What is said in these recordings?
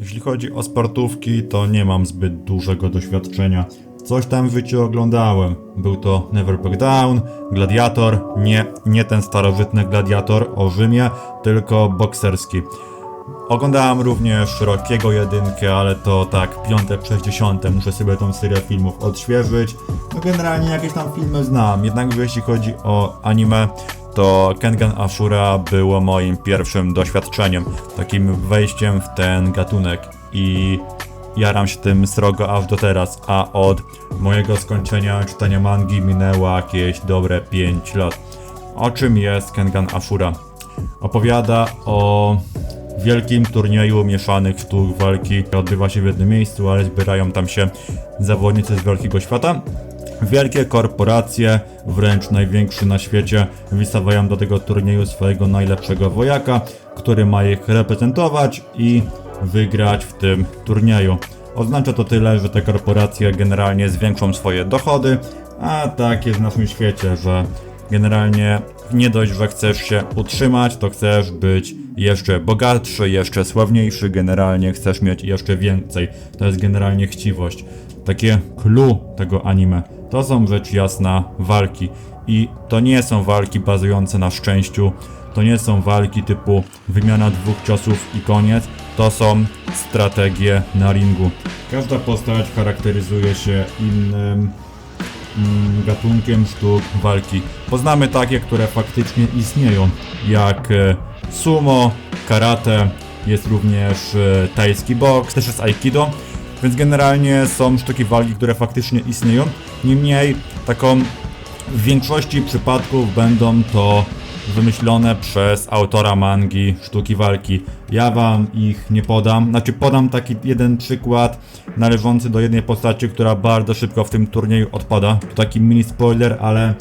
Jeśli chodzi o sportówki, to nie mam zbyt dużego doświadczenia. Coś tam w życiu oglądałem. Był to Never Back Down, Gladiator, nie, nie ten starożytny Gladiator o Rzymie, tylko bokserski. Oglądałem również Rockiego jedynkę, ale to tak piąte przez dziesiąte, muszę sobie tą serię filmów odświeżyć. No generalnie jakieś tam filmy znam, jednakże jeśli chodzi o anime, to Kengan Ashura było moim pierwszym doświadczeniem, takim wejściem w ten gatunek i jaram się tym srogo aż do teraz, a od mojego skończenia czytania mangi minęło jakieś dobre 5 lat. O czym jest Kengan Ashura? Opowiada o wielkim turnieju mieszanych sztuk walki. Odbywa się w jednym miejscu, ale zbierają tam się zawodnicy z wielkiego świata. Wielkie korporacje, wręcz największy na świecie, wystawiają do tego turnieju swojego najlepszego wojaka, który ma ich reprezentować i wygrać w tym turnieju. Oznacza to tyle, że te korporacje generalnie zwiększą swoje dochody, a tak jest w naszym świecie, że generalnie nie dość, że chcesz się utrzymać, to chcesz być jeszcze bogatszy, jeszcze sławniejszy, generalnie chcesz mieć jeszcze więcej. To jest generalnie chciwość. Takie clue tego anime to są rzecz jasna walki. I to nie są walki bazujące na szczęściu, to nie są walki typu wymiana dwóch ciosów i koniec, to są strategie na ringu. Każda postać charakteryzuje się innym mm, gatunkiem sztuk walki. Poznamy takie, które faktycznie istnieją, jak e, sumo, karate, jest również e, tajski boks, też jest aikido, więc generalnie są sztuki walki, które faktycznie istnieją. Niemniej taką w większości przypadków będą to wymyślone przez autora mangi sztuki walki. Ja wam ich nie podam, znaczy podam taki jeden przykład należący do jednej postaci, która bardzo szybko w tym turnieju odpada. To taki mini spoiler, ale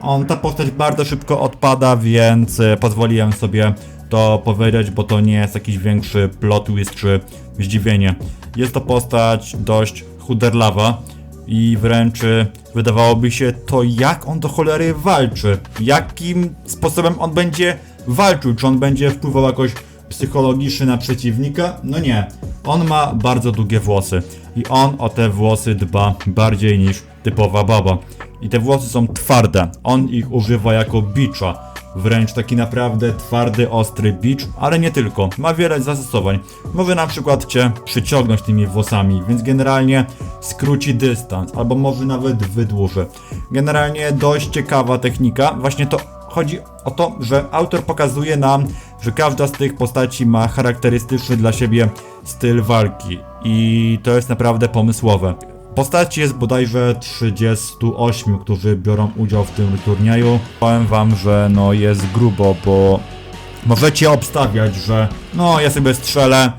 on, ta postać bardzo szybko odpada, więc e, pozwoliłem sobie to powiedzieć, bo to nie jest jakiś większy plot twist czy zdziwienie. Jest to postać dość chuderlawa i wręcz e, wydawałoby się to jak on do cholery walczy, jakim sposobem on będzie walczył, czy on będzie wpływał jakoś psychologicznie na przeciwnika? No nie. On ma bardzo długie włosy i on o te włosy dba bardziej niż typowa baba. I te włosy są twarde. On ich używa jako bicza. Wręcz taki naprawdę twardy, ostry bicz, ale nie tylko. Ma wiele zastosowań. Może na przykład cię przyciągnąć tymi włosami, więc generalnie skróci dystans, albo może nawet wydłuży. Generalnie dość ciekawa technika. Właśnie to chodzi o to, że autor pokazuje nam, że każda z tych postaci ma charakterystyczny dla siebie styl walki i to jest naprawdę pomysłowe. Postaci jest bodajże 38, którzy biorą udział w tym turnieju. Powiem wam, że no jest grubo, bo możecie obstawiać, że no ja sobie strzelę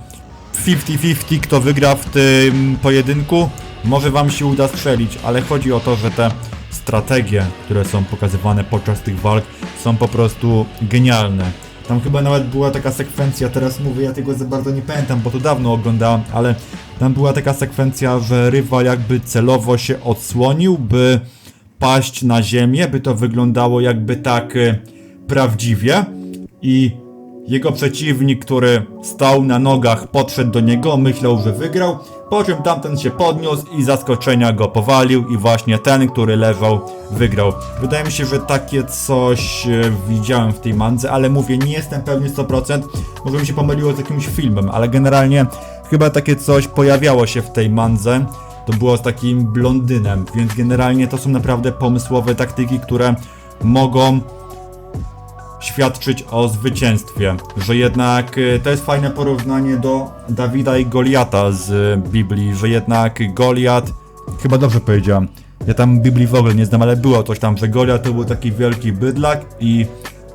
50-50 kto wygra w tym pojedynku. Może wam się uda strzelić, ale chodzi o to, że te strategie, które są pokazywane podczas tych walk są po prostu genialne. Tam chyba nawet była taka sekwencja, teraz mówię, ja tego za bardzo nie pamiętam, bo to dawno oglądałem, ale tam była taka sekwencja, że rywal jakby celowo się odsłonił, by paść na ziemię, by to wyglądało jakby tak e, prawdziwie i jego przeciwnik, który stał na nogach, podszedł do niego, myślał, że wygrał, po czym tamten się podniósł i zaskoczenia go powalił i właśnie ten, który leżał, wygrał. Wydaje mi się, że takie coś e, widziałem w tej mandze, ale mówię, nie jestem pewny 100%, może mi się pomyliło z jakimś filmem, ale generalnie chyba takie coś pojawiało się w tej mandze. To było z takim blondynem, więc generalnie to są naprawdę pomysłowe taktyki, które mogą świadczyć o zwycięstwie. Że jednak y, to jest fajne porównanie do Dawida i Goliata z y, Biblii, że jednak Goliat, chyba dobrze powiedziałem, ja tam Biblii w ogóle nie znam, ale było coś tam, że Goliat to był taki wielki bydlak i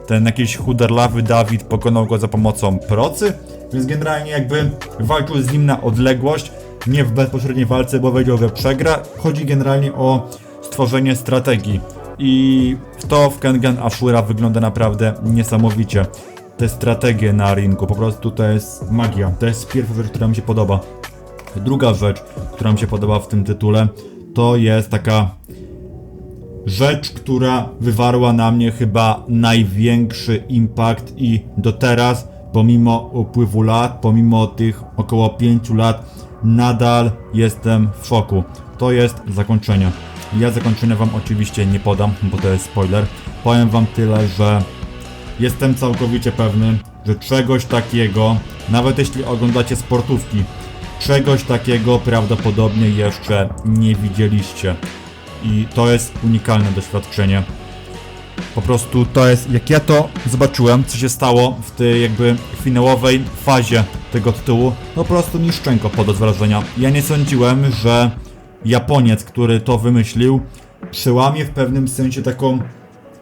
ten jakiś chuderlawy Dawid pokonał go za pomocą procy, więc generalnie jakby walczył z nim na odległość, nie w bezpośredniej walce, bo wiedział, że przegra. Chodzi generalnie o stworzenie strategii i to w Kengan Ashura wygląda naprawdę niesamowicie. Te strategie na ringu, po prostu to jest magia. To jest pierwsza rzecz, która mi się podoba. Druga rzecz, która mi się podoba w tym tytule, to jest taka rzecz, która wywarła na mnie chyba największy impact i do teraz pomimo upływu lat, pomimo tych około 5 lat, nadal jestem w szoku. To jest zakończenie. Ja zakończenia wam oczywiście nie podam, bo to jest spoiler. Powiem wam tyle, że jestem całkowicie pewny, że czegoś takiego, nawet jeśli oglądacie sportówki, czegoś takiego prawdopodobnie jeszcze nie widzieliście. I to jest unikalne doświadczenie. Po prostu to jest, jak ja to zobaczyłem, co się stało w tej jakby finałowej fazie tego tytułu, to po prostu mi szczęko pod wrażenia. Ja nie sądziłem, że Japoniec, który to wymyślił, przełamie w pewnym sensie taką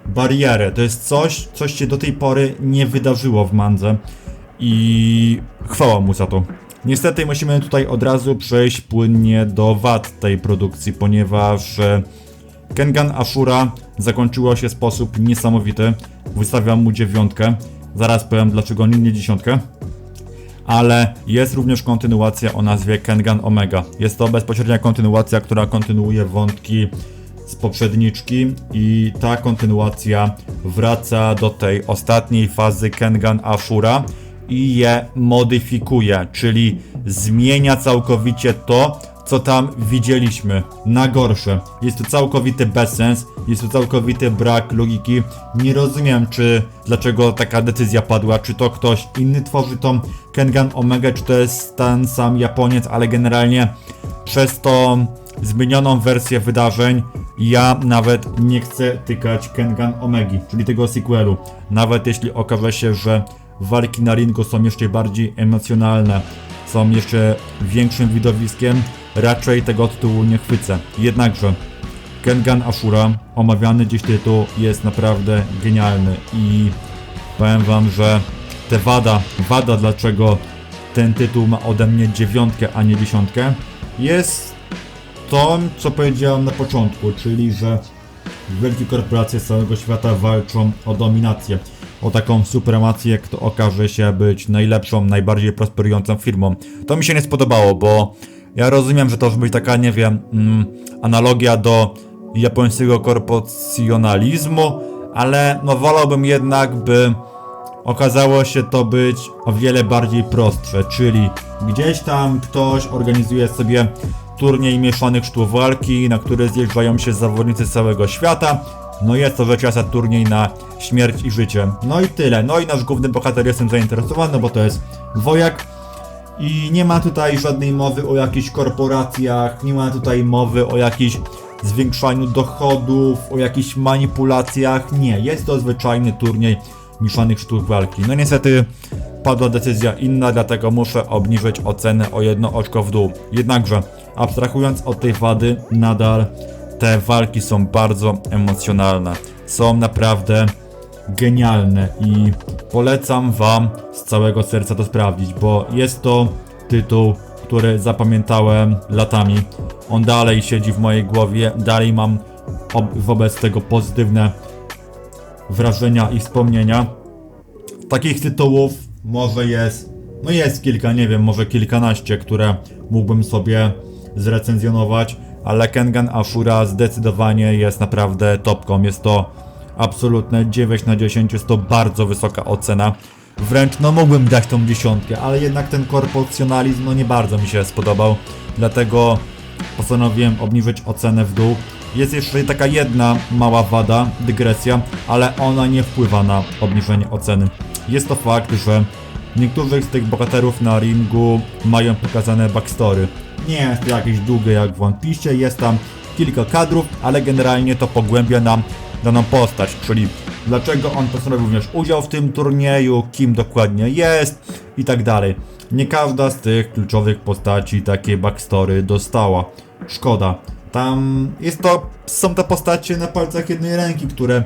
barierę. To jest coś, coś się do tej pory nie wydarzyło w mandze i chwała mu za to. Niestety musimy tutaj od razu przejść płynnie do wad tej produkcji, ponieważ e, Kengan Ashura zakończyło się w sposób niesamowity. Wystawiam mu dziewiątkę. Zaraz powiem dlaczego nie dziesiątkę. Ale jest również kontynuacja o nazwie Kengan Omega. Jest to bezpośrednia kontynuacja, która kontynuuje wątki z poprzedniczki i ta kontynuacja wraca do tej ostatniej fazy Kengan Ashura i je modyfikuje, czyli zmienia całkowicie to, co tam widzieliśmy na gorsze. Jest to całkowity bezsens, jest to całkowity brak logiki. Nie rozumiem, czy dlaczego taka decyzja padła, czy to ktoś inny tworzy tą Kengan Omega, czy to jest ten sam Japoniec, ale generalnie przez tą zmienioną wersję wydarzeń ja nawet nie chcę tykać Kengan Omegi, czyli tego sequelu. Nawet jeśli okaże się, że walki na ringu są jeszcze bardziej emocjonalne, są jeszcze większym widowiskiem, raczej tego tytułu nie chwycę. Jednakże Kengan Ashura, omawiany dziś tytuł, jest naprawdę genialny i powiem wam, że te wada, wada dlaczego ten tytuł ma ode mnie dziewiątkę, a nie dziesiątkę, jest to, co powiedziałem na początku, czyli że wielkie korporacje z całego świata walczą o dominację, o taką supremację, kto okaże się być najlepszą, najbardziej prosperującą firmą. To mi się nie spodobało, bo ja rozumiem, że to może być taka, nie wiem, mm, analogia do japońskiego korporacjonalizmu, ale no wolałbym jednak, by okazało się to być o wiele bardziej prostsze, czyli gdzieś tam ktoś organizuje sobie turniej mieszanych sztuk walki, na który zjeżdżają się zawodnicy z całego świata. No jest to rzecz jasna turniej na śmierć i życie. No i tyle. No i nasz główny bohater jestem zainteresowany, bo to jest wojak. I nie ma tutaj żadnej mowy o jakichś korporacjach, nie ma tutaj mowy o jakichś zwiększaniu dochodów, o jakichś manipulacjach. Nie, jest to zwyczajny turniej mieszanych sztuk walki. No niestety padła decyzja inna, dlatego muszę obniżyć ocenę o jedno oczko w dół. Jednakże, abstrahując od tej wady, nadal te walki są bardzo emocjonalne. Są naprawdę genialne i polecam wam z całego serca to sprawdzić, bo jest to tytuł, który zapamiętałem latami. On dalej siedzi w mojej głowie, dalej mam ob- wobec tego pozytywne wrażenia i wspomnienia. Takich tytułów może jest, no jest kilka, nie wiem, może kilkanaście, które mógłbym sobie zrecenzjonować, ale Kengan Ashura zdecydowanie jest naprawdę topką. Jest to absolutne 9 na 10, jest to bardzo wysoka ocena. Wręcz no mógłbym dać tą dziesiątkę, ale jednak ten korporacjonalizm no nie bardzo mi się spodobał, dlatego postanowiłem obniżyć ocenę w dół. Jest jeszcze taka jedna mała wada, dygresja, ale ona nie wpływa na obniżenie oceny. Jest to fakt, że niektórych z tych bohaterów na ringu mają pokazane backstory. Nie jest to jakieś długie jak w One Piece, jest tam kilka kadrów, ale generalnie to pogłębia nam daną postać, czyli dlaczego on postanowił wziąć udział w tym turnieju, kim dokładnie jest i tak dalej. Nie każda z tych kluczowych postaci takie backstory dostała. Szkoda. Tam jest to, są te postacie na palcach jednej ręki, które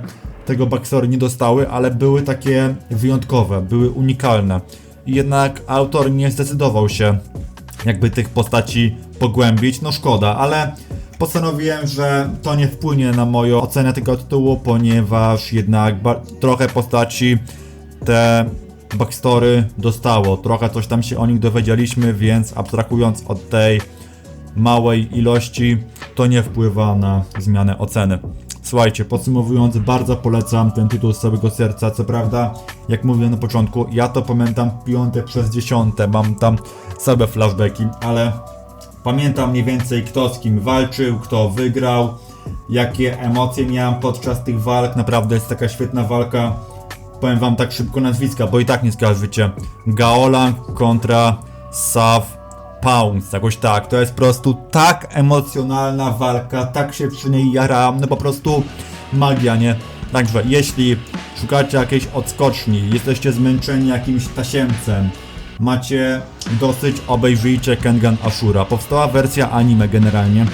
tego backstory nie dostały, ale były takie wyjątkowe, były unikalne. Jednak autor nie zdecydował się jakby tych postaci pogłębić, no szkoda, ale postanowiłem, że to nie wpłynie na moją ocenę tego tytułu, ponieważ jednak trochę postaci te backstory dostało, trochę coś tam się o nich dowiedzieliśmy, więc abstrahując od tej małej ilości, to nie wpływa na zmianę oceny. Słuchajcie, podsumowując, bardzo polecam ten tytuł z całego serca. Co prawda, jak mówiłem na początku, ja to pamiętam piąte przez dziesiąte, mam tam same flashbacki, ale pamiętam mniej więcej kto z kim walczył, kto wygrał, jakie emocje miałem podczas tych walk. Naprawdę jest taka świetna walka. Powiem wam tak szybko nazwiska, bo i tak nie skojarzycie. Gaolang kontra Sav Pounds, jakoś tak. To jest po prostu tak emocjonalna walka, tak się przy niej jarałem, no po prostu magia, nie? Także jeśli szukacie jakiejś odskoczni, jesteście zmęczeni jakimś tasiemcem, macie dosyć, obejrzyjcie Kengan Ashura. Powstała wersja anime generalnie.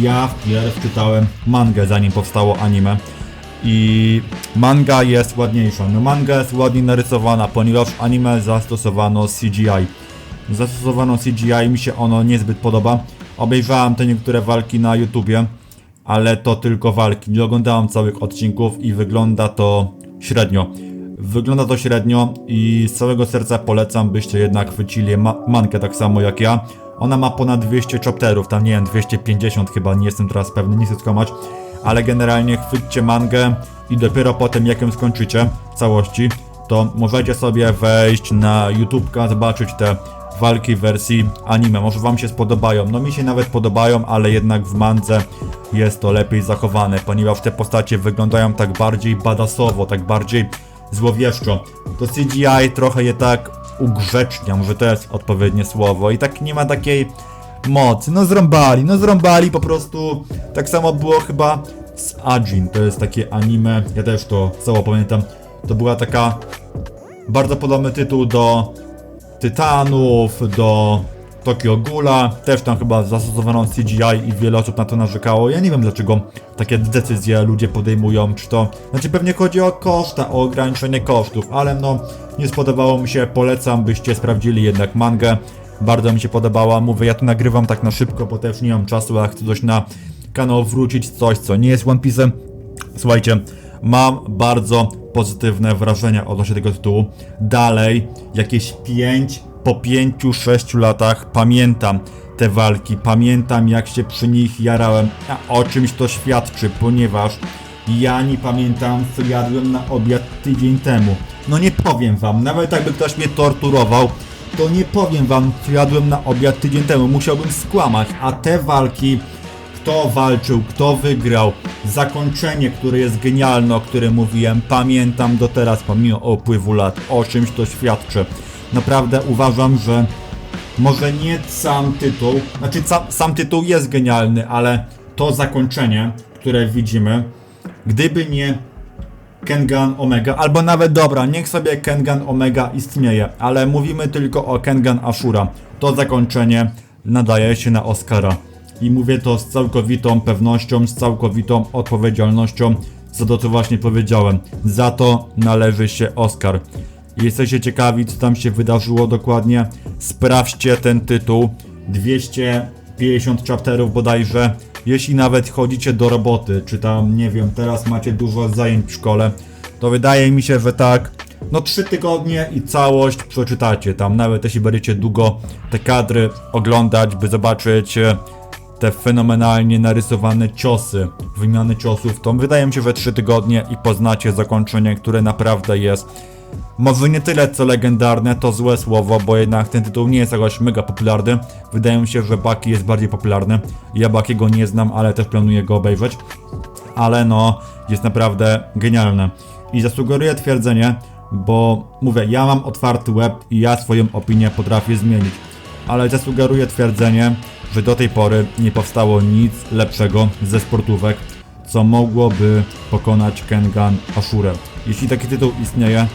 Ja wpierw czytałem mangę zanim powstało anime. I manga jest ładniejsza. No manga jest ładnie narysowana, ponieważ anime zastosowano CGI. Zastosowano CGI, mi się ono niezbyt podoba. Obejrzałem te niektóre walki na YouTubie, ale to tylko walki. Nie oglądałem całych odcinków i wygląda to średnio. Wygląda to średnio i z całego serca polecam, byście jednak chwycili ma mankę tak samo jak ja. Ona ma ponad 200 chapterów, tam nie wiem, 250 chyba, nie jestem teraz pewny, nie chcę skłamać. Ale generalnie chwyćcie mangę i dopiero potem jak ją skończycie w całości, to możecie sobie wejść na YouTubeka, zobaczyć te walki w wersji anime. Może wam się spodobają. No mi się nawet podobają, ale jednak w mandze jest to lepiej zachowane, ponieważ te postacie wyglądają tak bardziej badasowo, tak bardziej złowieszczo. To CGI trochę je tak ugrzecznia, może to jest odpowiednie słowo i tak nie ma takiej mocy. No zrąbali, no zrąbali po prostu. Tak samo było chyba z Ajin, to jest takie anime, ja też to cało pamiętam. To była taka bardzo podobny tytuł do Tytanów, do Tokyo Ghoula, też tam chyba zastosowano CGI i wiele osób na to narzekało. Ja nie wiem dlaczego takie decyzje ludzie podejmują, czy to... Znaczy pewnie chodzi o koszta, o ograniczenie kosztów, ale no nie spodobało mi się, polecam byście sprawdzili jednak mangę. Bardzo mi się podobała, mówię, ja tu nagrywam tak na szybko, bo też nie mam czasu, a chcę coś na kanał wrócić, coś co nie jest One Piece'em. Słuchajcie, mam bardzo pozytywne wrażenia odnośnie tego tytułu. Dalej, jakieś 5, po 5-6 latach pamiętam te walki, pamiętam jak się przy nich jarałem, a o czymś to świadczy, ponieważ ja nie pamiętam co jadłem na obiad tydzień temu. No nie powiem wam, nawet jakby ktoś mnie torturował, to nie powiem wam co jadłem na obiad tydzień temu, musiałbym skłamać, a te walki kto walczył, kto wygrał, zakończenie, które jest genialne, o którym mówiłem, pamiętam do teraz, pomimo upływu lat, o czymś to świadczy. Naprawdę uważam, że może nie sam tytuł, znaczy sam, sam tytuł jest genialny, ale to zakończenie, które widzimy, gdyby nie Kengan Omega, albo nawet dobra, niech sobie Kengan Omega istnieje, ale mówimy tylko o Kengan Ashura. To zakończenie nadaje się na Oscara. I mówię to z całkowitą pewnością, z całkowitą odpowiedzialnością za to, co właśnie powiedziałem. Za to należy się Oscar. Jesteście ciekawi, co tam się wydarzyło dokładnie? Sprawdźcie ten tytuł. 250 chapterów bodajże. Jeśli nawet chodzicie do roboty, czy tam, nie wiem, teraz macie dużo zajęć w szkole, to wydaje mi się, że tak. No trzy tygodnie i całość przeczytacie. Tam nawet jeśli będziecie długo te kadry oglądać, by zobaczyć e, te fenomenalnie narysowane ciosy, wymiany ciosów, to wydaje mi się, że 3 tygodnie i poznacie zakończenie, które naprawdę jest może nie tyle co legendarne, to złe słowo, bo jednak ten tytuł nie jest jakoś mega popularny. Wydaje mi się, że Baki jest bardziej popularny. Ja Bakiego nie znam, ale też planuję go obejrzeć. Ale no, jest naprawdę genialne. I zasugeruję twierdzenie, bo mówię, ja mam otwarty web i ja swoją opinię potrafię zmienić. Ale zasugeruję twierdzenie, że do tej pory nie powstało nic lepszego ze sportówek, co mogłoby pokonać Kengan Ashurę. Jeśli taki tytuł istnieje,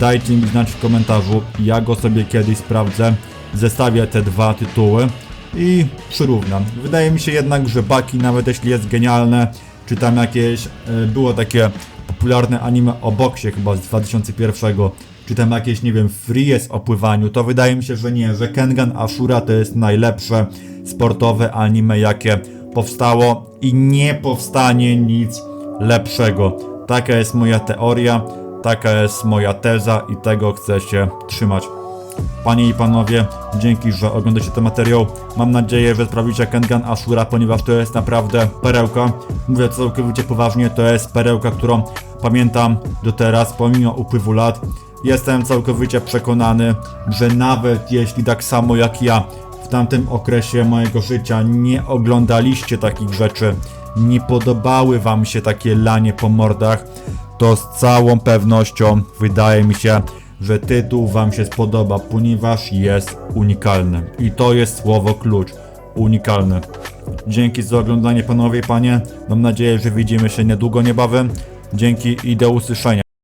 dajcie mi znać w komentarzu, ja go sobie kiedyś sprawdzę, zestawię te dwa tytuły i przyrównam. Wydaje mi się jednak, że Baki nawet jeśli jest genialne, czy tam jakieś, y, było takie popularne anime o boksie chyba z 2001, czy tam jakieś, nie wiem, free jest o pływaniu, to wydaje mi się, że nie, że Kengan Ashura to jest najlepsze sportowe anime, jakie powstało i nie powstanie nic lepszego. Taka jest moja teoria, taka jest moja teza i tego chcę się trzymać. Panie i panowie, dzięki, że oglądacie ten materiał. Mam nadzieję, że sprawicie Kengan Ashura, ponieważ to jest naprawdę perełka. Mówię całkowicie poważnie, to jest perełka, którą pamiętam do teraz, pomimo upływu lat. Jestem całkowicie przekonany, że nawet jeśli tak samo jak ja tamtym okresie mojego życia nie oglądaliście takich rzeczy, nie podobały wam się takie lanie po mordach, to z całą pewnością wydaje mi się, że tytuł wam się spodoba, ponieważ jest unikalny. I to jest słowo klucz. Unikalny. Dzięki za oglądanie panowie i panie. Mam nadzieję, że widzimy się niedługo niebawem. Dzięki i do usłyszenia.